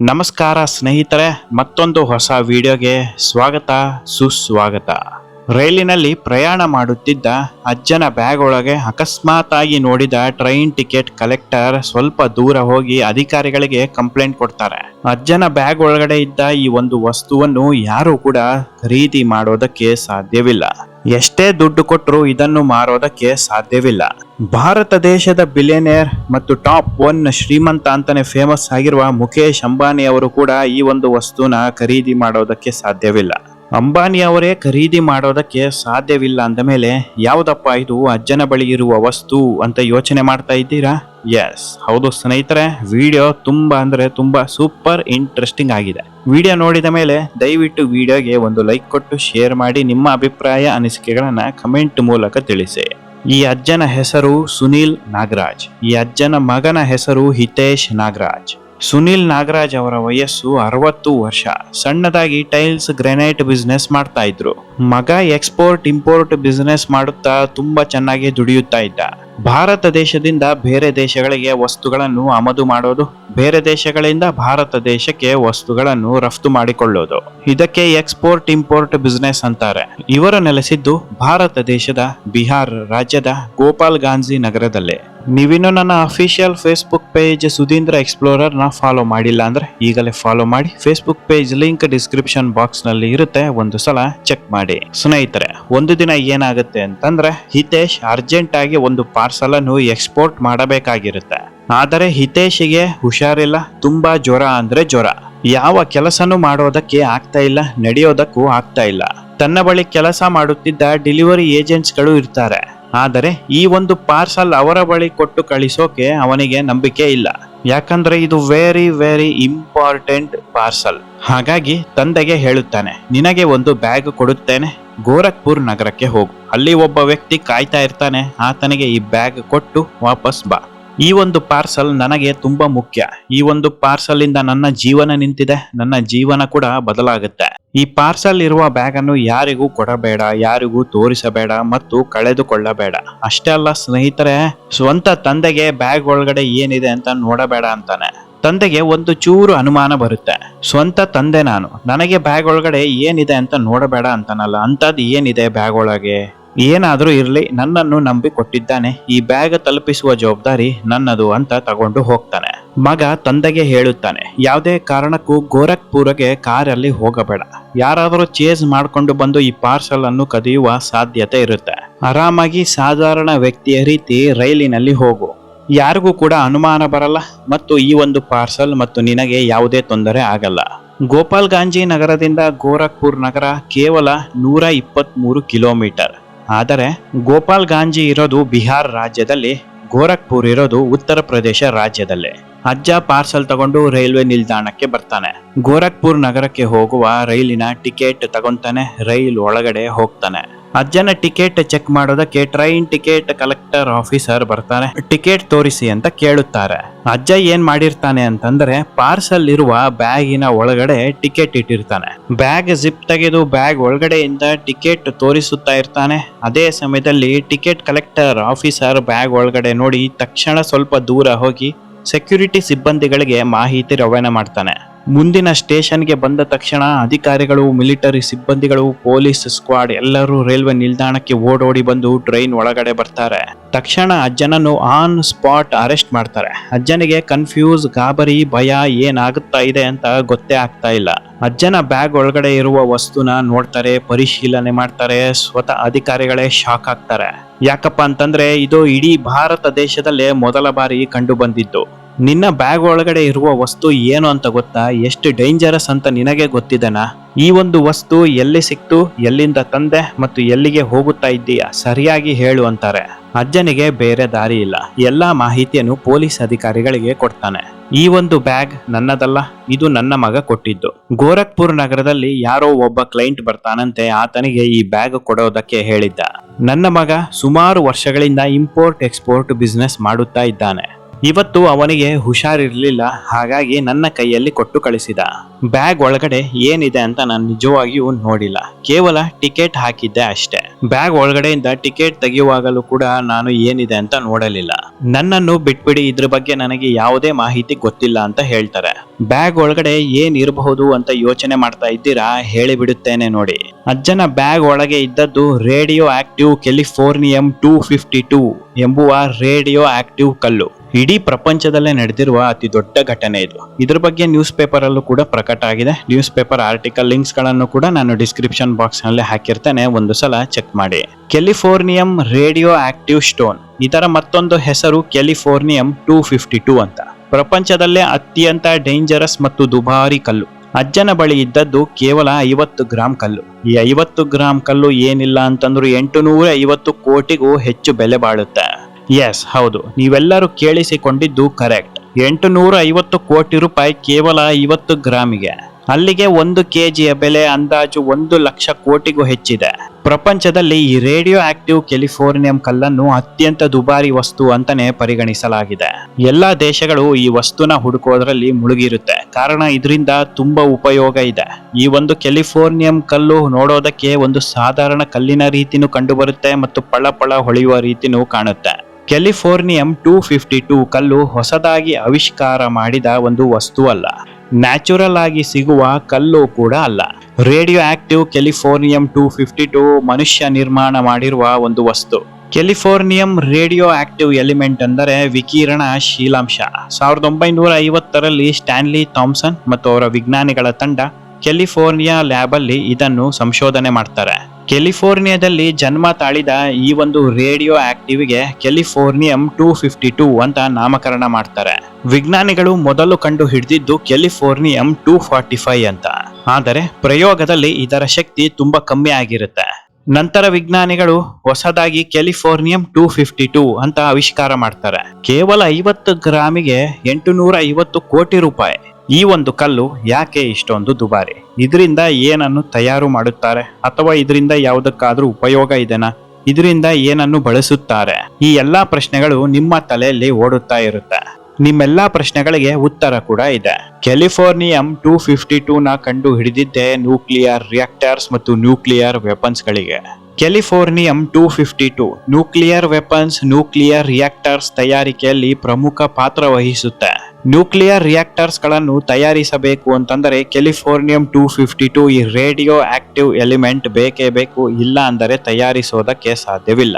ನಮಸ್ಕಾರ ಸ್ನೇಹಿತರೆ, ಮತ್ತೊಂದು ಹೊಸ ವಿಡಿಯೋಗೆ ಸ್ವಾಗತ, ಸುಸ್ವಾಗತ. ರೈಲಿನಲ್ಲಿ ಪ್ರಯಾಣ ಮಾಡುತ್ತಿದ್ದ ಅಜ್ಜನ ಬ್ಯಾಗ್ ಒಳಗೆ ಅಕಸ್ಮಾತ್ ಆಗಿ ನೋಡಿದ ಟ್ರೈನ್ ಟಿಕೆಟ್ ಕಲೆಕ್ಟರ್ ಸ್ವಲ್ಪ ದೂರ ಹೋಗಿ ಅಧಿಕಾರಿಗಳಿಗೆ ಕಂಪ್ಲೇಂಟ್ ಕೊಡ್ತಾರೆ. ಅಜ್ಜನ ಬ್ಯಾಗ್ ಒಳಗಡೆ ಇದ್ದ ಈ ಒಂದು ವಸ್ತುವನ್ನು ಯಾರು ಕೂಡ ಖರೀದಿ ಮಾಡೋದಕ್ಕೆ ಸಾಧ್ಯವಿಲ್ಲ. ಎಷ್ಟೇ ದುಡ್ಡು ಕೊಟ್ಟರು ಇದನ್ನು ಮಾರೋದಕ್ಕೆ ಸಾಧ್ಯವಿಲ್ಲ. ಭಾರತ ದೇಶದ ಬಿಲಿಯನೇರ್ ಮತ್ತು ಟಾಪ್ ಒನ್ ಶ್ರೀಮಂತ ಅಂತಾನೆ ಫೇಮಸ್ ಆಗಿರುವ ಮುಖೇಶ್ ಅಂಬಾನಿ ಅವರು ಕೂಡ ಈ ಒಂದು ವಸ್ತುನ ಖರೀದಿ ಮಾಡೋದಕ್ಕೆ ಸಾಧ್ಯವಿಲ್ಲ. ಅಂಬಾನಿ ಅವರೇ ಖರೀದಿ ಮಾಡೋದಕ್ಕೆ ಸಾಧ್ಯವಿಲ್ಲ ಅಂದ ಮೇಲೆ, ಯಾವುದಪ್ಪ ಇದು ಅಜ್ಜನ ಬಳಿ ಇರುವ ವಸ್ತು ಅಂತ ಯೋಚನೆ ಮಾಡ್ತಾ ಇದ್ದೀರಾ? ಎಸ್ ಹೌದು ಸ್ನೇಹಿತರೆ ವಿಡಿಯೋ ತುಂಬಾ ಅಂದ್ರೆ ತುಂಬಾ ಸೂಪರ್ ಇಂಟ್ರೆಸ್ಟಿಂಗ್ ಆಗಿದೆ. ವಿಡಿಯೋ ನೋಡಿದ ಮೇಲೆ ದಯವಿಟ್ಟು ವಿಡಿಯೋಗೆ ಒಂದು ಲೈಕ್ ಕೊಟ್ಟು ಶೇರ್ ಮಾಡಿ ನಿಮ್ಮ ಅಭಿಪ್ರಾಯ, ಅನಿಸಿಕೆಗಳನ್ನು ಕಮೆಂಟ್ ಮೂಲಕ ತಿಳಿಸಿ. ಈ ಅಜ್ಜನ ಹೆಸರು ಸುನೀಲ್ ನಾಗರಾಜ್. ಈ ಅಜ್ಜನ ಮಗನ ಹೆಸರು ಹಿತೇಶ್ ನಾಗರಾಜ್. ಸುನೀಲ್ ನಾಗರಾಜ್ ಅವರ ವಯಸ್ಸು ಅರವತ್ತು ವರ್ಷ. ಸಣ್ಣದಾಗಿ ಟೈಲ್ಸ್ ಗ್ರೆನೈಟ್ ಬಿಸ್ನೆಸ್ ಮಾಡ್ತಾ ಇದ್ರು. ಮಗ ಎಕ್ಸ್ಪೋರ್ಟ್, ಇಂಪೋರ್ಟ್ ಬಿಸ್ನೆಸ್ ಮಾಡುತ್ತಾ ತುಂಬಾ ಚೆನ್ನಾಗಿ ದುಡಿಯುತ್ತಾ ಇದ್ದ. ಭಾರತ ದೇಶದಿಂದ ಬೇರೆ ದೇಶಗಳಿಗೆ ವಸ್ತುಗಳನ್ನು ಆಮದು ಮಾಡೋದು, ಬೇರೆ ದೇಶಗಳಿಂದ ಭಾರತ ದೇಶಕ್ಕೆ ವಸ್ತುಗಳನ್ನು ರಫ್ತು ಮಾಡಿಕೊಳ್ಳೋದು. ಇದಕ್ಕೆ ಎಕ್ಸ್ಪೋರ್ಟ್, ಇಂಪೋರ್ಟ್ ಬಿಸ್ನೆಸ್ ಅಂತಾರೆ. ಇವರು ನೆಲೆಸಿದ್ದು ಭಾರತ ದೇಶದ ಬಿಹಾರ್ ರಾಜ್ಯದ ಗೋಪಾಲ್ ಗಾಂಜಿ ನಗರದಲ್ಲಿ. ನೀವಿನ್ನು ನನ್ನ ಅಫಿಷಿಯಲ್ ಫೇಸ್ಬುಕ್ ಪೇಜ್ ಸುಧೀಂದ್ರ ಎಕ್ಸ್ಪ್ಲೋರರ್ನ ಫಾಲೋ ಮಾಡಿಲ್ಲ ಅಂದ್ರೆ ಈಗಲೇ ಫಾಲೋ ಮಾಡಿ. ಫೇಸ್ಬುಕ್ ಪೇಜ್ ಲಿಂಕ್ ಡಿಸ್ಕ್ರಿಪ್ಷನ್ ಬಾಕ್ಸ್ನಲ್ಲಿ ಇರುತ್ತೆ, ಒಂದು ಸಲ ಚೆಕ್ ಮಾಡಿ. ಸ್ನೇಹಿತರೆ ಒಂದು ದಿನ ಏನಾಗುತ್ತೆ ಅಂತಂದ್ರೆ ಹಿತೇಶ್ ಅರ್ಜೆಂಟ್ ಆಗಿ ಒಂದು ಪಾರ್ಸಲ್ ಅನ್ನು ಎಕ್ಸ್ಪೋರ್ಟ್ ಮಾಡಬೇಕಾಗಿರುತ್ತೆ. ಆದರೆ ಹಿತೇಶಿಗೆ ಹುಷಾರಿಲ್ಲ, ತುಂಬಾ ಜ್ವರ ಅಂದ್ರೆ ಜ್ವರ. ಯಾವ ಕೆಲಸನೂ ಮಾಡೋದಕ್ಕೆ ಆಗ್ತಾ ಇಲ್ಲ, ನಡೆಯೋದಕ್ಕೂ ಆಗ್ತಾ ಇಲ್ಲ. ತನ್ನ ಬಳಿ ಕೆಲಸ ಮಾಡುತ್ತಿದ್ದ ಡೆಲಿವರಿ ಏಜೆಂಟ್ಸ್ಗಳು ಇರ್ತಾರೆ. ಆದರೆ ಈ ಒಂದು ಪಾರ್ಸಲ್ ಅವರ ಬಳಿ ಕೊಟ್ಟು ಕಳಿಸೋಕೆ ಅವನಿಗೆ ನಂಬಿಕೆ ಇಲ್ಲ. ಯಾಕಂದ್ರೆ ಇದು ವೆರಿ ವೆರಿ ಇಂಪಾರ್ಟೆಂಟ್ ಪಾರ್ಸಲ್ ಹಾಗಾಗಿ ತಂದೆಗೆ ಹೇಳುತ್ತಾನೆ, ನಿನಗೆ ಒಂದು ಬ್ಯಾಗ್ ಕೊಡುತ್ತೇನೆ ಗೋರಖ್ಪುರ್ ನಗರಕ್ಕೆ ಹೋಗು. ಅಲ್ಲಿ ಒಬ್ಬ ವ್ಯಕ್ತಿ ಕಾಯ್ತಾ ಇರ್ತಾನೆ, ಆತನಿಗೆ ಈ ಬ್ಯಾಗ್ ಕೊಟ್ಟು ವಾಪಸ್ ಬಾ. ಈ ಒಂದು ಪಾರ್ಸಲ್ ನನಗೆ ತುಂಬಾ ಮುಖ್ಯ. ಈ ಒಂದು ಪಾರ್ಸಲ್ ಇಂದ ನನ್ನ ಜೀವನ ನಿಂತಿದೆ, ನನ್ನ ಜೀವನ ಕೂಡ ಬದಲಾಗುತ್ತೆ. ಈ ಪಾರ್ಸಲ್ ಇರುವ ಬ್ಯಾಗ್ ಅನ್ನು ಯಾರಿಗೂ ಕೊಡಬೇಡ, ಯಾರಿಗೂ ತೋರಿಸಬೇಡ ಮತ್ತು ಕಳೆದುಕೊಳ್ಳಬೇಡ. ಅಷ್ಟೇ ಅಲ್ಲ ಸ್ನೇಹಿತರೆ, ಸ್ವಂತ ತಂದೆಗೆ ಬ್ಯಾಗ್ ಒಳಗಡೆ ಏನಿದೆ ಅಂತ ನೋಡಬೇಡ ಅಂತಾನೆ. ತಂದೆಗೆ ಒಂದು ಚೂರು ಅನುಮಾನ ಬರುತ್ತೆ. ಸ್ವಂತ ತಂದೆ ನಾನು. ನನಗೆ ಬ್ಯಾಗ್ ಒಳಗಡೆ ಏನಿದೆ ಅಂತ ನೋಡಬೇಡ ಅಂತಾನಲ್ಲ. ಅಂಥದ್ದು ಏನಿದೆ ಬ್ಯಾಗ್ ಒಳಗೆ? ಏನಾದರೂ ಇರ್ಲಿ, ನನ್ನನ್ನು ನಂಬಿ ಕೊಟ್ಟಿದ್ದಾನೆ. ಈ ಬ್ಯಾಗ್ ತಲುಪಿಸುವ ಜವಾಬ್ದಾರಿ ನನ್ನದು ಅಂತ ತಗೊಂಡು ಹೋಗ್ತಾನೆ. ಮಗ ತಂದೆಗೆ ಹೇಳುತ್ತಾನೆ, ಯಾವುದೇ ಕಾರಣಕ್ಕೂ ಗೋರಖ್ಪುರಗೆ ಕಾರಲ್ಲಿ ಹೋಗಬೇಡ. ಯಾರಾದರೂ ಚೇಸ್ ಮಾಡ್ಕೊಂಡು ಬಂದು ಈ ಪಾರ್ಸಲ್ ಅನ್ನು ಕದಿಯುವ ಸಾಧ್ಯತೆ ಇರುತ್ತೆ. ಆರಾಮಾಗಿ ಸಾಧಾರಣ ವ್ಯಕ್ತಿಯ ರೀತಿ ರೈಲಿನಲ್ಲಿ ಹೋಗು. ಯಾರಿಗೂ ಕೂಡ ಅನುಮಾನ ಬರಲ್ಲ ಮತ್ತು ಈ ಒಂದು ಪಾರ್ಸಲ್ ಮತ್ತು ನಿನಗೆ ಯಾವುದೇ ತೊಂದರೆ ಆಗಲ್ಲ. ಗೋಪಾಲ್ ಗಾಂಜಿ ನಗರದಿಂದ ಗೋರಖ್ಪುರ್ ನಗರ ಕೇವಲ ನೂರ ಇಪ್ಪತ್ತ್ ಕಿಲೋಮೀಟರ್. ಆದರೆ ಗೋಪಾಲ್ ಗಾಂಜಿ ಇರೋದು ಬಿಹಾರ್ ರಾಜ್ಯದಲ್ಲಿ, ಗೋರಖ್ಪುರ್ ಇರೋದು ಉತ್ತರ ಪ್ರದೇಶ ರಾಜ್ಯದಲ್ಲೇ. ಅಜ್ಜ ಪಾರ್ಸಲ್ ತಗೊಂಡು ರೈಲ್ವೆ ನಿಲ್ದಾಣಕ್ಕೆ ಬರ್ತಾನೆ. ಗೋರಖ್ಪುರ್ ನಗರಕ್ಕೆ ಹೋಗುವ ರೈಲಿನ ಟಿಕೆಟ್ ತಗೊಂತಾನೆ, ರೈಲ್ ಒಳಗಡೆ ಹೋಗ್ತಾನೆ. ಅಜ್ಜನ ಟಿಕೆಟ್ ಚೆಕ್ ಮಾಡೋದಕ್ಕೆ ಟ್ರೈನ್ ಟಿಕೆಟ್ ಕಲೆಕ್ಟರ್ ಆಫೀಸರ್ ಬರ್ತಾನೆ. ಟಿಕೆಟ್ ತೋರಿಸಿ ಅಂತ ಕೇಳುತ್ತಾರೆ. ಅಜ್ಜ ಏನ್ ಮಾಡಿರ್ತಾನೆ ಅಂತಂದ್ರೆ ಪಾರ್ಸಲ್ ಇರುವ ಬ್ಯಾಗಿನ ಒಳಗಡೆ ಟಿಕೆಟ್ ಇಟ್ಟಿರ್ತಾನೆ. ಬ್ಯಾಗ್ ಜಿಪ್ ತೆಗೆದು ಬ್ಯಾಗ್ ಒಳಗಡೆಯಿಂದ ಟಿಕೆಟ್ ತೋರಿಸುತ್ತಾ ಇರ್ತಾನೆ. ಅದೇ ಸಮಯದಲ್ಲಿ ಟಿಕೆಟ್ ಕಲೆಕ್ಟರ್ ಆಫೀಸರ್ ಬ್ಯಾಗ್ ಒಳಗಡೆ ನೋಡಿ ತಕ್ಷಣ ಸ್ವಲ್ಪ ದೂರ ಹೋಗಿ ಸೆಕ್ಯೂರಿಟಿ ಸಿಬ್ಬಂದಿಗಳಿಗೆ ಮಾಹಿತಿ ರವಾನೆ ಮಾಡ್ತಾನೆ. ಮುಂದಿನ ಸ್ಟೇಷನ್ಗೆ ಬಂದ ತಕ್ಷಣ ಅಧಿಕಾರಿಗಳು, ಮಿಲಿಟರಿ ಸಿಬ್ಬಂದಿಗಳು, ಪೊಲೀಸ್ ಸ್ಕ್ವಾಡ್ ಎಲ್ಲರೂ ರೈಲ್ವೆ ನಿಲ್ದಾಣಕ್ಕೆ ಓಡೋಡಿ ಬಂದು ಟ್ರೈನ್ ಒಳಗಡೆ ಬರ್ತಾರೆ. ತಕ್ಷಣ ಅಜ್ಜನನ್ನು ಆನ್ ಸ್ಪಾಟ್ ಅರೆಸ್ಟ್ ಮಾಡ್ತಾರೆ. ಅಜ್ಜನಿಗೆ ಕನ್ಫ್ಯೂಸ್, ಗಾಬರಿ, ಭಯ ಏನಾಗುತ್ತಾ ಇದೆ ಅಂತ ಗೊತ್ತೇ ಆಗ್ತಾ ಇಲ್ಲ. ಅಜ್ಜನ ಬ್ಯಾಗ್ ಒಳಗಡೆ ಇರುವ ವಸ್ತುನ ನೋಡ್ತಾರೆ, ಪರಿಶೀಲನೆ ಮಾಡ್ತಾರೆ, ಸ್ವತಃ ಅಧಿಕಾರಿಗಳೇ ಶಾಕ್ ಆಗ್ತಾರೆ. ಯಾಕಪ್ಪ ಅಂತಂದ್ರೆ ಇದು ಇಡೀ ಭಾರತ ದೇಶದಲ್ಲೇ ಮೊದಲ ಬಾರಿ ಕಂಡು ಬಂದಿದ್ದು. ನಿನ್ನ ಬ್ಯಾಗ್ ಒಳಗಡೆ ಇರುವ ವಸ್ತು ಏನು ಅಂತ ಗೊತ್ತಾ? ಎಷ್ಟು ಡೇಂಜರಸ್ ಅಂತ ನಿನಗೆ ಗೊತ್ತಿದೆನಾ? ಈ ಒಂದು ವಸ್ತು ಎಲ್ಲಿ ಸಿಕ್ತು, ಎಲ್ಲಿಂದ ತಂದೆ ಮತ್ತು ಎಲ್ಲಿಗೆ ಹೋಗುತ್ತಾ ಇದ್ದೀಯಾ? ಸರಿಯಾಗಿ ಹೇಳು ಅಂತಾರೆ. ಅಜ್ಜನಿಗೆ ಬೇರೆ ದಾರಿ ಇಲ್ಲ. ಎಲ್ಲಾ ಮಾಹಿತಿಯನ್ನು ಪೊಲೀಸ್ ಅಧಿಕಾರಿಗಳಿಗೆ ಕೊಡ್ತಾನೆ. ಈ ಒಂದು ಬ್ಯಾಗ್ ನನ್ನದಲ್ಲ, ಇದು ನನ್ನ ಮಗ ಕೊಟ್ಟಿದ್ದು. ಗೋರಖ್ಪುರ್ ನಗರದಲ್ಲಿ ಯಾರೋ ಒಬ್ಬ ಕ್ಲೈಂಟ್ ಬರ್ತಾನಂತೆ ಆತನಿಗೆ ಈ ಬ್ಯಾಗ್ ಕೊಡೋದಕ್ಕೆ ಹೇಳಿದ್ದ. ನನ್ನ ಮಗ ಸುಮಾರು ವರ್ಷಗಳಿಂದ ಇಂಪೋರ್ಟ್ ಎಕ್ಸ್ಪೋರ್ಟ್ ಬಿಸ್ನೆಸ್ ಮಾಡುತ್ತಾ ಇದ್ದಾನೆ. ಇವತ್ತು ಅವನಿಗೆ ಹುಷಾರಿರಲಿಲ್ಲ, ಹಾಗಾಗಿ ನನ್ನ ಕೈಯಲ್ಲಿ ಕೊಟ್ಟು ಕಳಿಸಿದ. ಬ್ಯಾಗ್ ಒಳಗಡೆ ಏನಿದೆ ಅಂತ ನಾನು ನಿಜವಾಗಿಯೂ ನೋಡಿಲ್ಲ. ಕೇವಲ ಟಿಕೆಟ್ ಹಾಕಿದ್ದೆ ಅಷ್ಟೇ. ಬ್ಯಾಗ್ ಒಳಗಡೆಯಿಂದ ಟಿಕೆಟ್ ತೆಗೆಯುವಾಗಲೂ ಕೂಡ ನಾನು ಏನಿದೆ ಅಂತ ನೋಡಲಿಲ್ಲ. ನನ್ನನ್ನು ಬಿಟ್ಬಿಡಿ, ಇದ್ರ ಬಗ್ಗೆ ನನಗೆ ಯಾವುದೇ ಮಾಹಿತಿ ಗೊತ್ತಿಲ್ಲ ಅಂತ ಹೇಳ್ತಾರೆ. ಬ್ಯಾಗ್ ಒಳಗಡೆ ಏನ್ ಇರಬಹುದು ಅಂತ ಯೋಚನೆ ಮಾಡ್ತಾ ಇದ್ದೀರಾ? ಹೇಳಿಬಿಡುತ್ತೇನೆ ನೋಡಿ. ಅಜ್ಜನ ಬ್ಯಾಗ್ ಒಳಗೆ ಇದ್ದದ್ದು radio active californium two fifty two ಎಂಬುವ ರೇಡಿಯೋ ಆಕ್ಟಿವ್ ಕಲ್ಲು. ಇಡೀ ಪ್ರಪಂಚದಲ್ಲೇ ನಡೆದಿರುವ ಅತಿ ದೊಡ್ಡ ಘಟನೆ ಇದು. ಇದ್ರ ಬಗ್ಗೆ ನ್ಯೂಸ್ ಪೇಪರ್ ಅಲ್ಲೂ ಕೂಡ ಪ್ರಕಟ ಆಗಿದೆ. ನ್ಯೂಸ್ ಪೇಪರ್ ಆರ್ಟಿಕಲ್ ಲಿಂಕ್ಸ್ಗಳನ್ನು ಕೂಡ ನಾನು ಡಿಸ್ಕ್ರಿಪ್ಷನ್ ಬಾಕ್ಸ್ನಲ್ಲಿ ಹಾಕಿರ್ತೇನೆ. ಒಂದು ಸಲ ಚೆಕ್ ಮಾಡಿ. ಕೆಲಿಫೋರ್ನಿಯಂ ರೇಡಿಯೋ ಆಕ್ಟಿವ್ ಸ್ಟೋನ್ ಇದರ ಮತ್ತೊಂದು ಹೆಸರು ಕೆಲಿಫೋರ್ನಿಯಂ ಟೂ ಫಿಫ್ಟಿ ಟೂ ಅಂತ. ಪ್ರಪಂಚದಲ್ಲೇ ಅತ್ಯಂತ ಡೇಂಜರಸ್ ಮತ್ತು ದುಬಾರಿ ಕಲ್ಲು. ಅಜ್ಜನ ಬಳಿ ಇದ್ದದ್ದು ಕೇವಲ ಐವತ್ತು ಗ್ರಾಂ ಕಲ್ಲು. ಈ ಐವತ್ತು ಗ್ರಾಂ ಕಲ್ಲು ಏನಿಲ್ಲ ಅಂತಂದ್ರೂ ಎಂಟು ನೂರ ಐವತ್ತು ಕೋಟಿಗೂ ಹೆಚ್ಚು ಬೆಲೆ ಬಾಳುತ್ತೆ. ಎಸ್ ಹೌದು. ನೀವೆಲ್ಲರೂ ಕೇಳಿಸಿಕೊಂಡಿದ್ದು ಕರೆಕ್ಟ್ ಎಂಟು ನೂರ ಐವತ್ತು ಕೋಟಿ ರೂಪಾಯಿ ಕೇವಲ ಐವತ್ತು ಗ್ರಾಮಿಗೆ. ಅಲ್ಲಿಗೆ ಒಂದು ಕೆಜಿಯ ಬೆಲೆ ಅಂದಾಜು ಒಂದು ಲಕ್ಷ ಕೋಟಿಗೂ ಹೆಚ್ಚಿದೆ. ಪ್ರಪಂಚದಲ್ಲಿ ಈ ರೇಡಿಯೋ ಆಕ್ಟಿವ್ ಕೆಲಿಫೋರ್ನಿಯಂ ಕಲ್ಲನ್ನು ಅತ್ಯಂತ ದುಬಾರಿ ವಸ್ತು ಅಂತಾನೆ ಪರಿಗಣಿಸಲಾಗಿದೆ. ಎಲ್ಲಾ ದೇಶಗಳು ಈ ವಸ್ತುನ ಹುಡುಕೋದ್ರಲ್ಲಿ ಮುಳುಗಿರುತ್ತೆ. ಕಾರಣ ಇದರಿಂದ ತುಂಬಾ ಉಪಯೋಗ ಇದೆ. ಈ ಒಂದು ಕೆಲಿಫೋರ್ನಿಯಂ ಕಲ್ಲು ನೋಡೋದಕ್ಕೆ ಒಂದು ಸಾಧಾರಣ ಕಲ್ಲಿನ ರೀತಿನೂ ಕಂಡುಬರುತ್ತೆ ಮತ್ತು ಪಳ ಹೊಳೆಯುವ ರೀತಿನೂ ಕಾಣುತ್ತೆ. ಕೆಲಿಫೋರ್ನಿಯಂ ಟೂ ಫಿಫ್ಟಿ ಟೂ ಕಲ್ಲು ಹೊಸದಾಗಿ ಆವಿಷ್ಕಾರ ಮಾಡಿದ ಒಂದು ವಸ್ತು ಅಲ್ಲ ನ್ಯಾಚುರಲ್ ಆಗಿ ಸಿಗುವ ಕಲ್ಲು ಕೂಡ ಅಲ್ಲ. Radio active californium two fifty two ಮನುಷ್ಯ ನಿರ್ಮಾಣ ಮಾಡಿರುವ ಒಂದು ವಸ್ತು. ಕೆಲಿಫೋರ್ನಿಯಂ ರೇಡಿಯೋ ಆಕ್ಟಿವ್ ಎಲಿಮೆಂಟ್ ಅಂದರೆ ವಿಕಿರಣ ಶೀಲಾಂಶ ಸಾವಿರದ ಒಂಬೈನೂರ ಐವತ್ತರಲ್ಲಿ ಸ್ಟ್ಯಾನ್ಲಿ ಥಾಮ್ಸನ್ ಮತ್ತು ಅವರ ವಿಜ್ಞಾನಿಗಳ ತಂಡ ಕೆಲಿಫೋರ್ನಿಯಾ ಲ್ಯಾಬಲ್ಲಿ ಇದನ್ನು ಸಂಶೋಧನೆ ಮಾಡ್ತಾರೆ. ಕೆಲಿಫೋರ್ನಿಯಾದಲ್ಲಿ ಜನ್ಮ ತಾಳಿದ ಈ ಒಂದು ರೇಡಿಯೋ ಆಕ್ಟಿವ್ಗೆ ಕೆಲಿಫೋರ್ನಿಯಂ ಟೂ ಫಿಫ್ಟಿ ಟೂ ಅಂತ ನಾಮಕರಣ ಮಾಡ್ತಾರೆ. ವಿಜ್ಞಾನಿಗಳು ಮೊದಲು ಕಂಡು ಹಿಡಿದಿದ್ದು ಕೆಲಿಫೋರ್ನಿಯಂ ಟೂ ಫಾರ್ಟಿ ಫೈವ್ ಅಂತ. ಆದರೆ ಪ್ರಯೋಗದಲ್ಲಿ ಇದರ ಶಕ್ತಿ ತುಂಬಾ ಕಮ್ಮಿ ಆಗಿರುತ್ತೆ. ನಂತರ ವಿಜ್ಞಾನಿಗಳು ಹೊಸದಾಗಿ ಕೆಲಿಫೋರ್ನಿಯಂ ಟೂ ಫಿಫ್ಟಿ ಟೂ ಅಂತ ಆವಿಷ್ಕಾರ ಮಾಡ್ತಾರೆ. ಕೇವಲ ಐವತ್ತು ಗ್ರಾಮಿಗೆ ಎಂಟು ನೂರ ಐವತ್ತು ಕೋಟಿ ರೂಪಾಯಿ. ಈ ಒಂದು ಕಲ್ಲು ಯಾಕೆ ಇಷ್ಟೊಂದು ದುಬಾರಿ? ಇದರಿಂದ ಏನನ್ನು ತಯಾರು ಮಾಡುತ್ತಾರೆ? ಅಥವಾ ಇದರಿಂದ ಯಾವುದಕ್ಕಾದ್ರೂ ಉಪಯೋಗ ಇದೆನಾ? ಇದರಿಂದ ಏನನ್ನು ಬಳಸುತ್ತಾರೆ? ಈ ಎಲ್ಲಾ ಪ್ರಶ್ನೆಗಳು ನಿಮ್ಮ ತಲೆಯಲ್ಲಿ ಓಡುತ್ತಾ ಇರುತ್ತೆ. ನಿಮ್ಮೆಲ್ಲಾ ಪ್ರಶ್ನೆಗಳಿಗೆ ಉತ್ತರ ಕೂಡ ಇದೆ. ಕ್ಯಾಲಿಫೋರ್ನಿಯಂ ಟೂ ಫಿಫ್ಟಿ ಟೂ ನ ಕಂಡು ಹಿಡಿದಿದ್ದೆ ನ್ಯೂಕ್ಲಿಯರ್ ರಿಯಾಕ್ಟರ್ಸ್ ಮತ್ತು ನ್ಯೂಕ್ಲಿಯರ್ ವೆಪನ್ಸ್ ಗಳಿಗೆ californium two fifty two nuclear weapons nuclear reactors ತಯಾರಿಕೆಯಲ್ಲಿ ಪ್ರಮುಖ ಪಾತ್ರ ವಹಿಸುತ್ತೆ. ನ್ಯೂಕ್ಲಿಯರ್ ರಿಯಾಕ್ಟರ್ಸ್ಗಳನ್ನು ತಯಾರಿಸಬೇಕು ಅಂತಂದರೆ ಕೆಲಿಫೋರ್ನಿಯಂ ಟೂ ಫಿಫ್ಟಿ ಟೂ ಈ ರೇಡಿಯೋ ಆಕ್ಟಿವ್ ಎಲಿಮೆಂಟ್ ಬೇಕೇ ಬೇಕು, ಇಲ್ಲ ಅಂದರೆ ತಯಾರಿಸೋದಕ್ಕೆ ಸಾಧ್ಯವಿಲ್ಲ.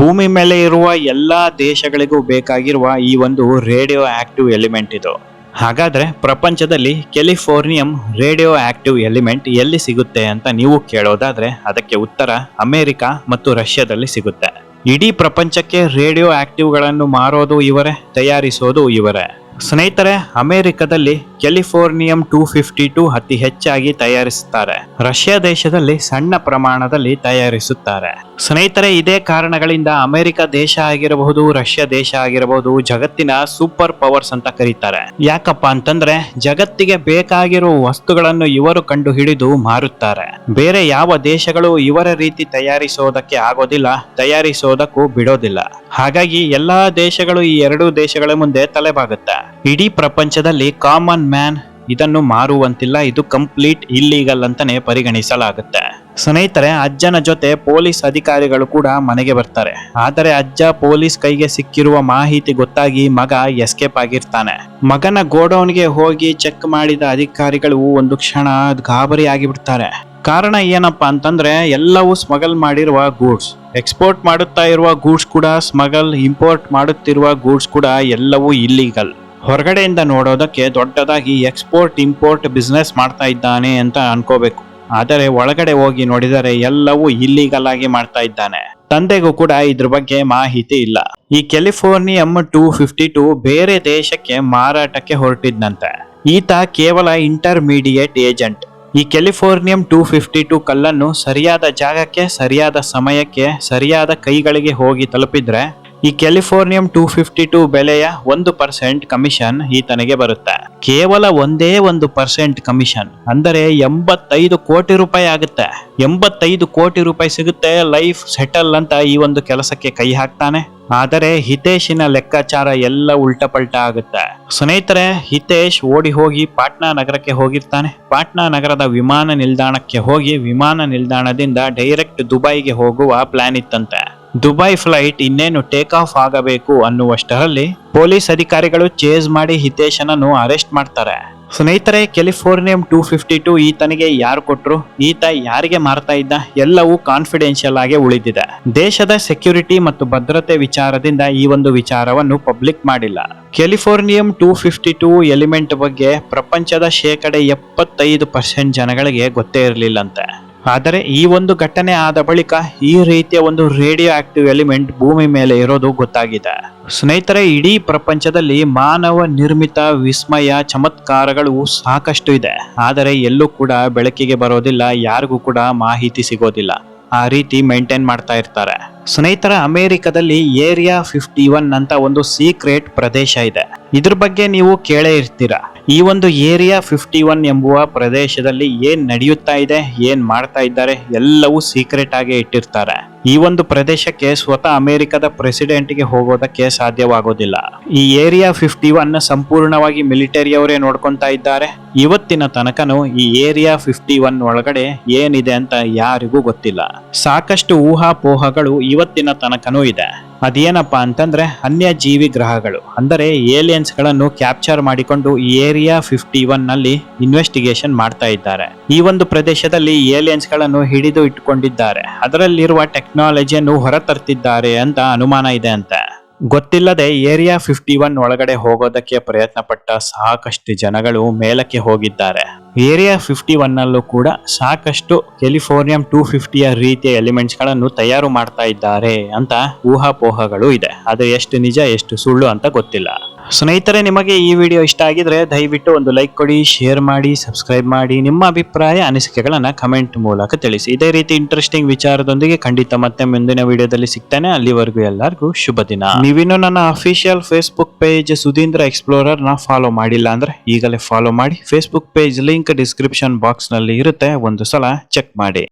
ಭೂಮಿ ಮೇಲೆ ಇರುವ ಎಲ್ಲ ದೇಶಗಳಿಗೂ ಬೇಕಾಗಿರುವ ಈ ಒಂದು ರೇಡಿಯೋ ಆಕ್ಟಿವ್ ಎಲಿಮೆಂಟ್ ಇದು. ಹಾಗಾದ್ರೆ ಪ್ರಪಂಚದಲ್ಲಿ ಕೆಲಿಫೋರ್ನಿಯಂ ರೇಡಿಯೋ ಆಕ್ಟಿವ್ ಎಲಿಮೆಂಟ್ ಎಲ್ಲಿ ಸಿಗುತ್ತೆ ಅಂತ ನೀವು ಕೇಳೋದಾದ್ರೆ ಅದಕ್ಕೆ ಉತ್ತರ ಅಮೆರಿಕ ಮತ್ತು ರಷ್ಯಾದಲ್ಲಿ ಸಿಗುತ್ತೆ. ಇಡೀ ಪ್ರಪಂಚಕ್ಕೆ ರೇಡಿಯೋ ಆಕ್ಟಿವ್ಗಳನ್ನು ಮಾರೋದು ಇವರೇ, ತಯಾರಿಸೋದು ಇವರೇ. ಸ್ನೇಹಿತರೆ, ಅಮೆರಿಕದಲ್ಲಿ ಕೆಲಿಫೋರ್ನಿಯಂ ಟೂ ಫಿಫ್ಟಿ ಟೂ ಅತಿ ಹೆಚ್ಚಾಗಿ ತಯಾರಿಸುತ್ತಾರೆ. ರಷ್ಯಾ ದೇಶದಲ್ಲಿ ಸಣ್ಣ ಪ್ರಮಾಣದಲ್ಲಿ ತಯಾರಿಸುತ್ತಾರೆ. ಸ್ನೇಹಿತರೆ, ಇದೇ ಕಾರಣಗಳಿಂದ ಅಮೆರಿಕ ದೇಶ ಆಗಿರಬಹುದು, ರಷ್ಯಾ ದೇಶ ಆಗಿರಬಹುದು, ಜಗತ್ತಿನ ಸೂಪರ್ ಪವರ್ಸ್ ಅಂತ ಕರೀತಾರೆ. ಯಾಕಪ್ಪ ಅಂತಂದ್ರೆ, ಜಗತ್ತಿಗೆ ಬೇಕಾಗಿರುವ ವಸ್ತುಗಳನ್ನು ಇವರು ಕಂಡು ಹಿಡಿದು ಮಾರುತ್ತಾರೆ. ಬೇರೆ ಯಾವ ದೇಶಗಳು ಇವರ ರೀತಿ ತಯಾರಿಸೋದಕ್ಕೆ ಆಗೋದಿಲ್ಲ, ತಯಾರಿಸೋದಕ್ಕೂ ಬಿಡೋದಿಲ್ಲ. ಹಾಗಾಗಿ ಎಲ್ಲಾ ದೇಶಗಳು ಈ ಎರಡೂ ದೇಶಗಳ ಮುಂದೆ ತಲೆಬಾಗುತ್ತೆ. ಇಡೀ ಪ್ರಪಂಚದಲ್ಲಿ ಕಾಮನ್ ಮ್ಯಾನ್ ಇದನ್ನು ಮಾರುವಂತಿಲ್ಲ, ಇದು ಕಂಪ್ಲೀಟ್ ಇಲ್ಲೀಗಲ್ ಅಂತಾನೆ ಪರಿಗಣಿಸಲಾಗುತ್ತೆ. ಸ್ನೇಹಿತರೆ, ಅಜ್ಜನ ಜೊತೆ ಪೊಲೀಸ್ ಅಧಿಕಾರಿಗಳು ಕೂಡ ಮನೆಗೆ ಬರ್ತಾರೆ. ಆದರೆ ಅಜ್ಜ ಪೊಲೀಸ್ ಕೈಗೆ ಸಿಕ್ಕಿರುವ ಮಾಹಿತಿ ಗೊತ್ತಾಗಿ ಮಗ ಎಸ್ಕೇಪ್ ಆಗಿರ್ತಾನೆ. ಮಗನ ಗೋಡೌನ್ಗೆ ಹೋಗಿ ಚೆಕ್ ಮಾಡಿದ ಅಧಿಕಾರಿಗಳು ಒಂದು ಕ್ಷಣ ಗಾಬರಿ ಆಗಿಬಿಡ್ತಾರೆ ಕಾರಣ ಏನಪ್ಪಾ ಅಂತಂದ್ರೆ, ಎಲ್ಲವೂ ಸ್ಮಗಲ್ ಮಾಡಿರುವ ಗೂಡ್ಸ್ ಎಕ್ಸ್ಪೋರ್ಟ್ ಮಾಡುತ್ತಾ ಇರುವ ಗೂಡ್ಸ್ ಕೂಡ ಸ್ಮಗಲ್ ಇಂಪೋರ್ಟ್ ಮಾಡುತ್ತಿರುವ ಗೂಡ್ಸ್ ಕೂಡ ಎಲ್ಲವೂ ಇಲ್ಲೀಗಲ್ ಹೊರಗಡೆಯಿಂದ ನೋಡೋದಕ್ಕೆ ದೊಡ್ಡದಾಗಿ ಎಕ್ಸ್ಪೋರ್ಟ್ ಇಂಪೋರ್ಟ್ ಬಿಸ್ನೆಸ್ ಮಾಡ್ತಾ ಇದ್ದಾನೆ ಅಂತ ಅನ್ಕೋಬೇಕು. ಆದರೆ ಒಳಗಡೆ ಹೋಗಿ ನೋಡಿದರೆ ಎಲ್ಲವೂ ಇಲ್ಲೀಗಲ್ ಆಗಿ ಮಾಡ್ತಾ ಇದ್ದಾನೆ. ತಂದೆಗೂ ಕೂಡ ಇದ್ರ ಬಗ್ಗೆ ಮಾಹಿತಿ ಇಲ್ಲ. ಈ ಕ್ಯಾಲಿಫೋರ್ನಿಯಂ ಟೂ ಫಿಫ್ಟಿ ಟೂ ಬೇರೆ ದೇಶಕ್ಕೆ ಮಾರಾಟಕ್ಕೆ ಹೊರಟಿದ್ನಂತೆ. ಈತ ಕೇವಲ ಇಂಟರ್ಮೀಡಿಯೇಟ್ ಏಜೆಂಟ್ ಈ ಕ್ಯಾಲಿಫೋರ್ನಿಯಂ ಟೂ ಫಿಫ್ಟಿ ಟೂ ಕಲ್ಲನ್ನು ಸರಿಯಾದ ಜಾಗಕ್ಕೆ, ಸರಿಯಾದ ಸಮಯಕ್ಕೆ, ಸರಿಯಾದ ಕೈಗಳಿಗೆ ಹೋಗಿ ತಲುಪಿದ್ರೆ ಈ ಕ್ಯಾಲಿಫೋರ್ನಿಯಂ ಟೂ ಫಿಫ್ಟಿ ಟೂ ಬೆಲೆಯ ಒಂದು ಪರ್ಸೆಂಟ್ ಕಮಿಷನ್ ಈತನಿಗೆ ಬರುತ್ತೆ. ಕೇವಲ ಒಂದೇ ಒಂದು ಪರ್ಸೆಂಟ್ ಕಮಿಷನ್ ಅಂದರೆ ಎಂಬತ್ತೈದು ಕೋಟಿ ರೂಪಾಯಿ ಆಗುತ್ತೆ. ಎಂಬತ್ತೈದು ಕೋಟಿ ರೂಪಾಯಿ ಸಿಗುತ್ತೆ ಲೈಫ್ ಸೆಟಲ್ ಅಂತ ಈ ಒಂದು ಕೆಲಸಕ್ಕೆ ಕೈ ಹಾಕ್ತಾನೆ. ಆದರೆ ಹಿತೇಶಿನ ಲೆಕ್ಕಾಚಾರ ಎಲ್ಲ ಉಲ್ಟಪಲ್ಟ ಆಗುತ್ತೆ. ಸ್ನೇಹಿತರೆ, ಹಿತೇಶ್ ಓಡಿ ಹೋಗಿ ಪಾಟ್ನಾ ನಗರಕ್ಕೆ ಹೋಗಿರ್ತಾನೆ. ಪಾಟ್ನಾ ನಗರದ ವಿಮಾನ ನಿಲ್ದಾಣಕ್ಕೆ ಹೋಗಿ ವಿಮಾನ ನಿಲ್ದಾಣದಿಂದ ಡೈರೆಕ್ಟ್ ದುಬೈಗೆ ಹೋಗುವ ಪ್ಲಾನ್ ಇತ್ತಂತೆ. ದುಬೈ ಫ್ಲೈಟ್ ಇನ್ನೇನು ಟೇಕ್ ಆಫ್ ಆಗಬೇಕು ಅನ್ನುವಷ್ಟರಲ್ಲಿ ಪೊಲೀಸ್ ಅಧಿಕಾರಿಗಳು ಚೇಸ್ ಮಾಡಿ ಹಿತೇಶನನ್ನು ಅರೆಸ್ಟ್ ಮಾಡ್ತಾರೆ. ಸ್ನೇಹಿತರೆ ಕೆಲಿಫೋರ್ನಿಯಂ ಟೂ ಫಿಫ್ಟಿ ಟು ಈತನಿಗೆ ಯಾರು ಕೊಟ್ಟರು ಈತ ಯಾರಿಗೆ ಮಾರ್ತಾ ಇದ್ದ? ಎಲ್ಲವೂ ಕಾನ್ಫಿಡೆನ್ಷಿಯಲ್ ಆಗಿ ಉಳಿದಿದೆ. ದೇಶದ ಸೆಕ್ಯೂರಿಟಿ ಮತ್ತು ಭದ್ರತೆ ವಿಚಾರದಿಂದ ಈ ಒಂದು ವಿಚಾರವನ್ನು ಪಬ್ಲಿಕ್ ಮಾಡಿಲ್ಲ. Californium two fifty two element ಬಗ್ಗೆ ಪ್ರಪಂಚದ ಶೇಕಡ ಎಪ್ಪತ್ತೈದು ಪರ್ಸೆಂಟ್ ಜನಗಳಿಗೆ ಗೊತ್ತೇ ಇರಲಿಲ್ಲಂತೆ. ಆದರೆ ಈ ಒಂದು ಘಟನೆ ಆದ ಬಳಿಕ ಈ ರೀತಿಯ ಒಂದು ರೇಡಿಯೋ ಆಕ್ಟಿವ್ ಎಲಿಮೆಂಟ್ ಭೂಮಿ ಮೇಲೆ ಇರೋದು ಗೊತ್ತಾಗಿದೆ. ಸ್ನೇಹಿತರೆ, ಇಡೀ ಪ್ರಪಂಚದಲ್ಲಿ ಮಾನವ ನಿರ್ಮಿತ ವಿಸ್ಮಯ ಚಮತ್ಕಾರಗಳು ಸಾಕಷ್ಟು ಇದೆ. ಆದರೆ ಎಲ್ಲೂ ಕೂಡ ಬೆಳಕಿಗೆ ಬರೋದಿಲ್ಲ, ಯಾರಿಗೂ ಕೂಡ ಮಾಹಿತಿ ಸಿಗೋದಿಲ್ಲ. ಆ ರೀತಿ ಮೇಂಟೈನ್ ಮಾಡ್ತಾ ಇರ್ತಾರೆ. ಸ್ನೇಹಿತರ, ಅಮೆರಿಕದಲ್ಲಿ ಏರಿಯಾ ಫಿಫ್ಟಿ ಒನ್ ಅಂತ ಒಂದು ಸೀಕ್ರೆಟ್ ಪ್ರದೇಶ ಇದೆ. ಇದ್ರ ಬಗ್ಗೆ ನೀವು ಕೇಳೇ ಇರ್ತೀರಾ? ಈ ಒಂದು ಏರಿಯಾ ಫಿಫ್ಟಿ ಒನ್ ಎಂಬುವ ಪ್ರದೇಶದಲ್ಲಿ ಏನ್ ನಡೆಯುತ್ತಾ ಇದೆ, ಏನ್ ಮಾಡ್ತಾ ಇದ್ದಾರೆ, ಎಲ್ಲವೂ ಸೀಕ್ರೆಟ್ ಆಗಿ ಇಟ್ಟಿರ್ತಾರೆ. ಈ ಒಂದು ಪ್ರದೇಶಕ್ಕೆ ಸ್ವತಃ ಅಮೆರಿಕದ ಪ್ರೆಸಿಡೆಂಟ್ಗೆ ಹೋಗೋದಕ್ಕೆ ಸಾಧ್ಯವಾಗೋದಿಲ್ಲ. ಈ ಏರಿಯಾ ಫಿಫ್ಟಿ ಒನ್ ಸಂಪೂರ್ಣವಾಗಿ ಮಿಲಿಟರಿಯವರೇ ನೋಡ್ಕೊಂತ ಇದ್ದಾರೆ. ಇವತ್ತಿನ ತನಕನೂ ಈ ಏರಿಯಾ ಫಿಫ್ಟಿ ಒನ್ ಒಳಗಡೆ ಏನಿದೆ ಅಂತ ಯಾರಿಗೂ ಗೊತ್ತಿಲ್ಲ. ಸಾಕಷ್ಟು ಊಹಾಪೋಹಗಳು ಇವತ್ತಿನ ತನಕನೂ ಇದೆ. ಅದೇನಪ್ಪ ಅಂತಂದ್ರೆ ಅನ್ಯ ಜೀವಿ ಗ್ರಹಗಳು, ಅಂದರೆ ಏಲಿಯನ್ಸ್ಗಳನ್ನು ಕ್ಯಾಪ್ಚರ್ ಮಾಡಿಕೊಂಡು ಏರಿಯಾ ಫಿಫ್ಟಿ ಒನ್ನಲ್ಲಿ ಇನ್ವೆಸ್ಟಿಗೇಷನ್ ಮಾಡ್ತಾ ಇದ್ದಾರೆ. ಈ ಒಂದು ಪ್ರದೇಶದಲ್ಲಿ ಏಲಿಯನ್ಸ್ಗಳನ್ನು ಹಿಡಿದು ಇಟ್ಟುಕೊಂಡಿದ್ದಾರೆ. ಅದರಲ್ಲಿರುವ ಟೆಕ್ನಾಲಜಿಯನ್ನು ಹೊರತರ್ತಿದ್ದಾರೆ ಅಂತ ಅನುಮಾನ ಇದೆ ಅಂತ. ಗೊತ್ತಿಲ್ಲದೆ ಏರಿಯಾ ಫಿಫ್ಟಿ ಒನ್ ಒಳಗಡೆ ಹೋಗೋದಕ್ಕೆ ಪ್ರಯತ್ನ ಪಟ್ಟ ಸಾಕಷ್ಟು ಜನಗಳು ಮೇಲಕ್ಕೆ ಹೋಗಿದ್ದಾರೆ. ಏರಿಯಾ ಫಿಫ್ಟಿ ಒನ್ ಅಲ್ಲೂ ಕೂಡ ಸಾಕಷ್ಟು ಕೆಲಿಫೋರ್ನಿಯಂ ಟೂ ಫಿಫ್ಟಿಯ ರೀತಿಯ ಎಲಿಮೆಂಟ್ಸ್ಗಳನ್ನು ತಯಾರು ಮಾಡ್ತಾ ಇದ್ದಾರೆ ಅಂತ ಊಹಾಪೋಹಗಳು ಇದೆ. ಅದು ಎಷ್ಟು ನಿಜ, ಎಷ್ಟು ಸುಳ್ಳು ಅಂತ ಗೊತ್ತಿಲ್ಲ. ಸ್ನೇಹಿತರೆ, ನಿಮಗೆ ಈ ವಿಡಿಯೋ ಇಷ್ಟ ಆಗಿದ್ರೆ ದಯವಿಟ್ಟು ಒಂದು ಲೈಕ್ ಕೊಡಿ, ಶೇರ್ ಮಾಡಿ, ಸಬ್ಸ್ಕ್ರೈಬ್ ಮಾಡಿ, ನಿಮ್ಮ ಅಭಿಪ್ರಾಯ, ಅನಿಸಿಕೆಗಳನ್ನು ಕಮೆಂಟ್ ಮೂಲಕ ತಿಳಿಸಿ. ಇದೇ ರೀತಿ ಇಂಟ್ರೆಸ್ಟಿಂಗ್ ವಿಚಾರದೊಂದಿಗೆ ಖಂಡಿತ ಮತ್ತೆ ಮುಂದಿನ ವಿಡಿಯೋದಲ್ಲಿ ಸಿಗ್ತಾನೆ. ಅಲ್ಲಿವರೆಗೂ ಎಲ್ಲರಿಗೂ ಶುಭ ದಿನ. ನೀವಿನ್ನು ನನ್ನ ಅಫಿಷಿಯಲ್ ಫೇಸ್ಬುಕ್ ಪೇಜ್ ಸುಧೀಂದ್ರ ಎಕ್ಸ್ಪ್ಲೋರರ್ನ ಫಾಲೋ ಮಾಡಿಲ್ಲ ಅಂದ್ರೆ ಈಗಲೇ ಫಾಲೋ ಮಾಡಿ. ಫೇಸ್ಬುಕ್ ಪೇಜ್ ಲಿಂಕ್ ಡಿಸ್ಕ್ರಿಪ್ಷನ್ ಬಾಕ್ಸ್ನಲ್ಲಿ ಇರುತ್ತೆ. ಒಂದು ಸಲ ಚೆಕ್ ಮಾಡಿ.